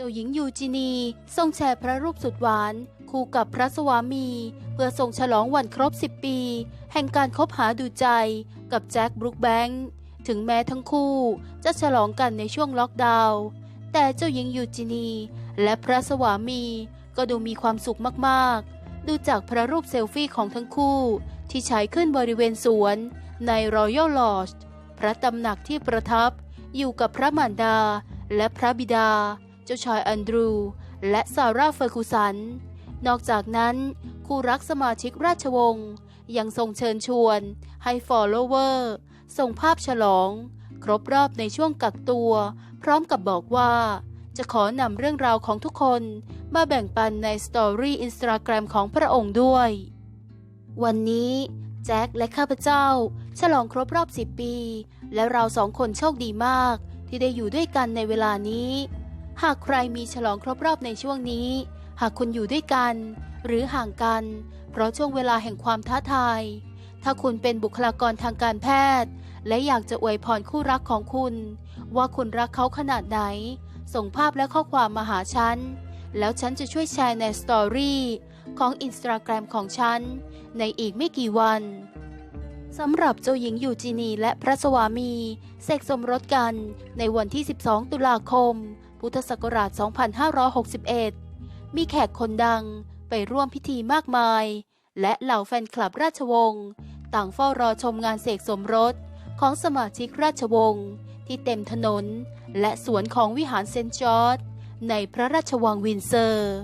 เจ้าหญิงยูจินี ทรงแชร์พระรูปสุดหวาน คู่กับพระสวามี เพื่อทรงฉลองวันครบ 10 ปี แห่งการคบหาดูใจกับแจ็คบรูคแบงค์ถึงแม้ทั้งคู่จะฉลองกันในช่วงล็อกดาวน์แต่เจ้าหญิงยูจินี และพระสวามีก็ดูมีความสุขมากๆ ดูจากพระรูปเซลฟี่ของทั้งคู่ ที่ใช้ขึ้นบริเวณสวนในรอยัลลอ e พระตำหนักที่ประทับอยู่กับพระมารดาและพระบิดา เจ้าชายแอนดรู และซาร่าเฟอร์กูสัน นอกจากนั้น คู่รักสมาชิกราชวงศ์ยังทรงเชิญชวนให้ฟอลโลเวอร์ส่งภาพฉลอง ครบรอบในช่วงกักตัว พร้อมกับบอกว่า จะขอนำเรื่องราวของทุกคนมาแบ่งปันในสตอรี่อินสตาแกรมของพระองค์ด้วย วันนี้แจ็คและข้าพเจ้า ฉลองครบรอบ 10 ปี และเราสองคนโชคดีมาก ที่ได้อยู่ด้วยกันในเวลานี้ หากใครมีฉลองครบรอบในช่วงนี้ หากคุณอยู่ด้วยกัน หรือห่างกัน เพราะช่วงเวลาแห่งความท้าทาย ถ้าคุณเป็นบุคลากรทางการแพทย์ และอยากจะอวยพรคู่รักของคุณ ว่าคุณรักเขาขนาดไหน ส่งภาพและข้อความมาหาฉัน แล้วฉันจะช่วยแชร์ในสตอรี่ของอินสตาแกรมของฉัน ในอีกไม่กี่วันสำหรับเจ้าหญิงยูจินีและพระสวามีเสกสมรสกันในวันที่ 12 ตุลาคม พุทธศักราช 2561 มีแขกคนดังไปร่วมพิธีมากมาย และเหล่าแฟนคลับราชวงศ์ต่างเฝ้ารอชมงานเสกสมรสของสมาชิกราชวงศ์ที่เต็มถนนและสวนของวิหารเซนจอร์ดในพระราชวังวินเซอร์